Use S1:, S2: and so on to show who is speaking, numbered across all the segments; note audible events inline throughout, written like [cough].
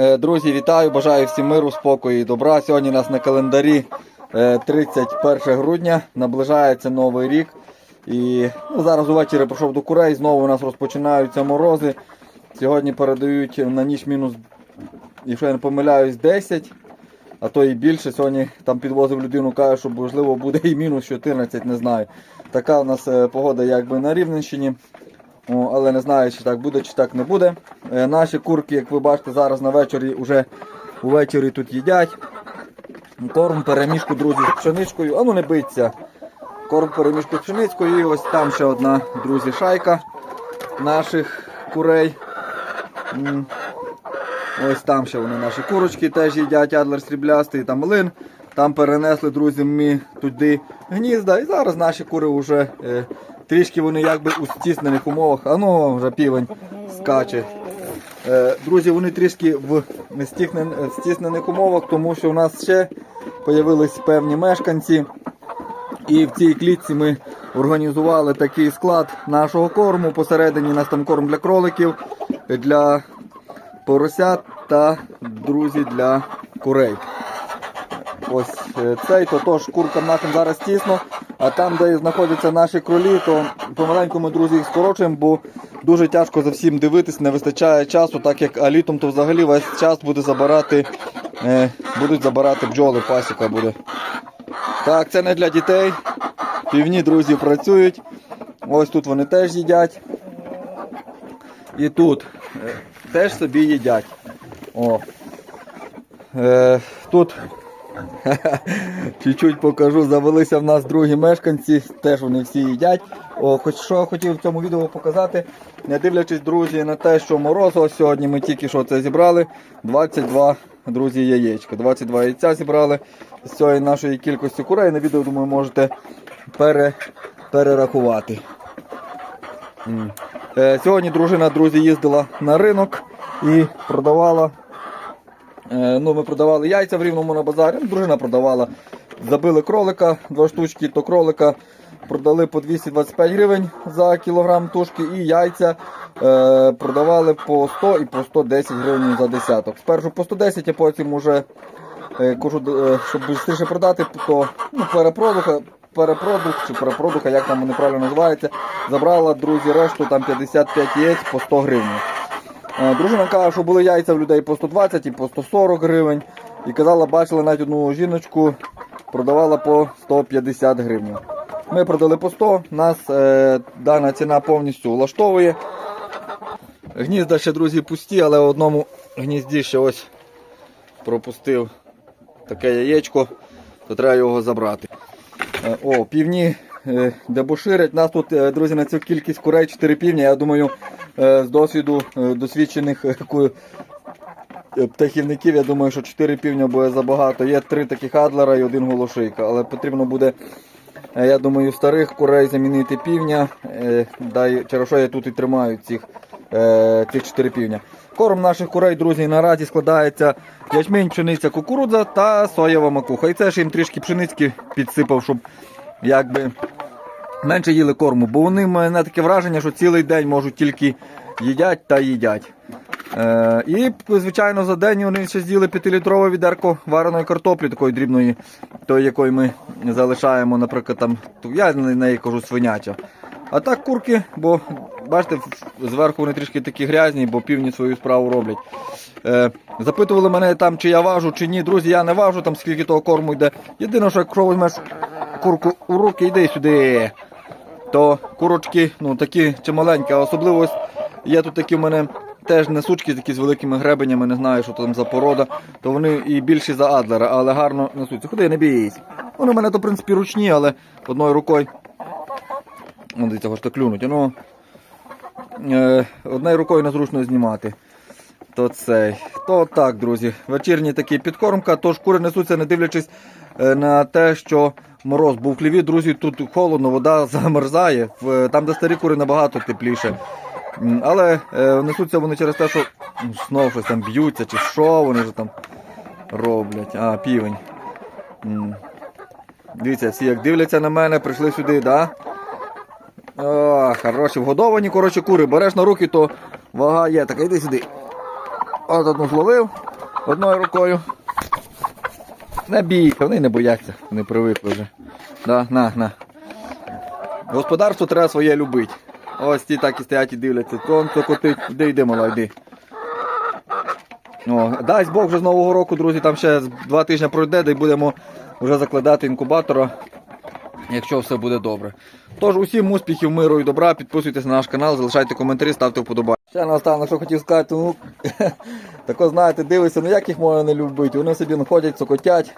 S1: Е, Друзі, вітаю! Бажаю всім миру, спокою і добра. Сьогодні у нас на календарі е, 31 грудня, наближається новий рік. І ну, зараз увечері прийшов до курей, знову у нас розпочинаються морози. Сьогодні передають на ніч мінус, якщо я не помиляюсь, 10, а то і більше. Сьогодні там підвозив людину, каже, що можливо буде і мінус 14, не знаю. Така у нас е, погода якби на Рівненщині. О, але не знаю, чи так буде, чи так не буде. Е, наші курки, як ви бачите, зараз на вечорі вже увечері тут їдять. Корм перемішку, друзі, з пшеничкою. А ну не биться. Корм перемішку з пшеницькою. І ось там ще одна, друзі, шайка наших курей. Ось там ще вони наші курочки теж їдять, адлер сріблястий, там млин. Там перенесли, друзі, ми туди гнізда. І зараз наші кури вже е, трішки вони якби у стіснених умовах. А ну вже півень скаче. Е, друзі, вони трішки в стіснених умовах, тому що у нас ще з'явились певні мешканці. І в цій клітці ми організували такий склад нашого корму. Посередині у нас там корм для кроликів, для поросят та друзі для курей. Ось е, цей, то тож куркам нашим зараз тісно, а там, де знаходяться наші кролі, то помаленьку ми, друзі, їх скорочуємо, бо дуже тяжко за всім дивитись, не вистачає часу, так як а літом то взагалі весь час буде забирати, е, будуть забирати бджоли, пасіка буде. Так, це не для дітей. Півні друзі працюють. Ось тут вони теж їдять. І тут е, теж собі їдять. О. Е, тут [laughs] чуть-чуть покажу, завелися в нас другі мешканці, теж вони всі їдять. О, хоч що хотів в цьому відео показати, не дивлячись, друзі, на те, що морозу, сьогодні ми тільки що це зібрали. 22, друзі, яєчка. 22 яйця зібрали з цієї нашої кількості курей. На відео, думаю, можете пере, перерахувати. Е, Сьогодні дружина, друзі, їздила на ринок і продавала. Е, Ну, ми продавали яйця в рівному на базарі. Ну, Дружина продавала. Забили кролика, два штучки, то кролика продали по 225 гривень за кілограм тушки і яйця е, продавали по 100 і по 110 гривень за десяток. Спершу по 110, а потім уже е, кажу, е, щоб швидше продати, то ну, перепродуха, перепродух чи перепродуха, як там вони правильно називаються, забрала, друзі, решту там 55 яєць по 100 гривень. Е, Дружина каже, що були яйця в людей по 120 і по 140 гривень. І казала, бачила навіть одну жіночку, продавала по 150 гривень. Ми продали по 100, нас е, дана ціна повністю влаштовує. Гнізда ще, друзі, пусті, але в одному гнізді ще ось пропустив таке яєчко, то треба його забрати. Е, О, півні е, дебоширять. Нас тут, е, друзі, на цю кількість курей 4 півня. Я думаю, з досвіду е, досвідчених е, е, птахівників, я думаю, що 4 півня буде забагато. Є 3 таких адлера і один голошийка. Але потрібно буде, е, я думаю, старих курей замінити півня. Е, через що я тут і тримаю цих, е, цих 4 півня. Корм наших курей, друзі, наразі складається ячмінь, пшениця, кукурудза та соєва макуха. І це ж їм трішки пшеницьки підсипав, щоб якби менше їли корму, бо вони мене таке враження, що цілий день можуть тільки їдять та їдять. Е, і, звичайно, за день вони ще з'їли 5-літрове відерко вареної картоплі, такої дрібної, тої, якої ми залишаємо, наприклад, там, я на неї кажу свиняча. А так курки, бо бачите, зверху вони трішки такі грязні, бо півні свою справу роблять. Е, запитували мене там, чи я важу, чи ні. Друзі, я не важу, там скільки того корму йде. Єдине, що якщо візьмеш курку у руки, йди сюди. То курочки, ну такі чималенькі, а особливо є тут такі в мене теж несучки такі з великими гребенями, не знаю, що там за порода, то вони і більші за адлера, але гарно несуться. Ходи, не бійся. Вони в мене то, в принципі, ручні, але одною рукою. Ну, дивіться, хоч так клюнуть. Ну, е, одною рукою незручно знімати. То цей. То так, друзі. Вечірній такий підкормка, тож кури несуться, не дивлячись е, на те, що мороз був в хліві, друзі, тут холодно, вода [laughs] замерзає. Там, де старі кури, набагато тепліше. Але е, несуться вони через те, що м, знову щось там б'ються, чи що вони вже там роблять. А, півень. Дивіться, всі як дивляться на мене, прийшли сюди, да? Хороші, вгодовані, коротше, кури. Береш на руки, то вага є. Так, іди сюди. От одну зловив одною рукою. Не бійся, вони не бояться, вони привикли вже. Да, на, на. Господарство треба своє любити. Ось ті так і стоять і дивляться. Сонце котить. Іди, йди, мала, йди. О, дасть Бог вже з Нового року, друзі, там ще два тижні пройде, де будемо вже закладати інкубатора, якщо все буде добре. Тож усім успіхів, миру і добра, підписуйтесь на наш канал, залишайте коментарі, ставте вподобайки. Ще наостанок, що хотів сказати, ну [laughs] тако знаєте, дивишся, ну як їх можна не любити. Вони собі ходять, цокотять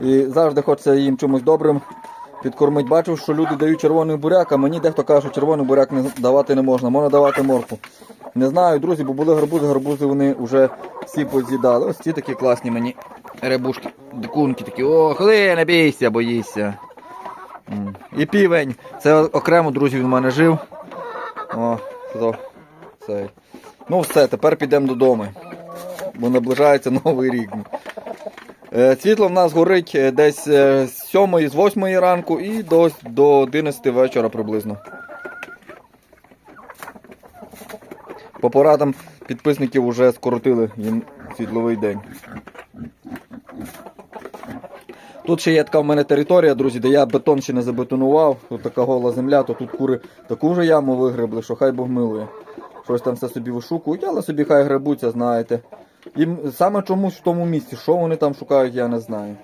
S1: і завжди хочеться їм чимось добрим підкормити. Бачив, що люди дають червоний буряк, а мені дехто каже, що червоний буряк не давати не можна, можна давати моркву. Не знаю, друзі, бо були гарбузи, гарбузи вони вже всі поз'їдали. Ось ці такі класні мені рибушки, дикунки такі. О, ходи, не бійся, боїшся. І півень. Це окремо, друзі, він у мене жив. О, то, цей. Ну все, тепер підемо додому. Бо наближається новий рік. Е, Світло в нас горить е, десь е, з 7 з 8 ранку і до, до 11 вечора приблизно. По порадам підписників вже скоротили їм світловий день. Тут ще є така в мене територія, друзі, де я бетон ще не забетонував. Тут така гола земля, то тут кури таку вже яму вигребли, що хай Бог милує. Щось там все собі вишукують, але собі хай гребуться, знаєте. Їм саме чомусь в тому місці, що вони там шукають, я не знаю.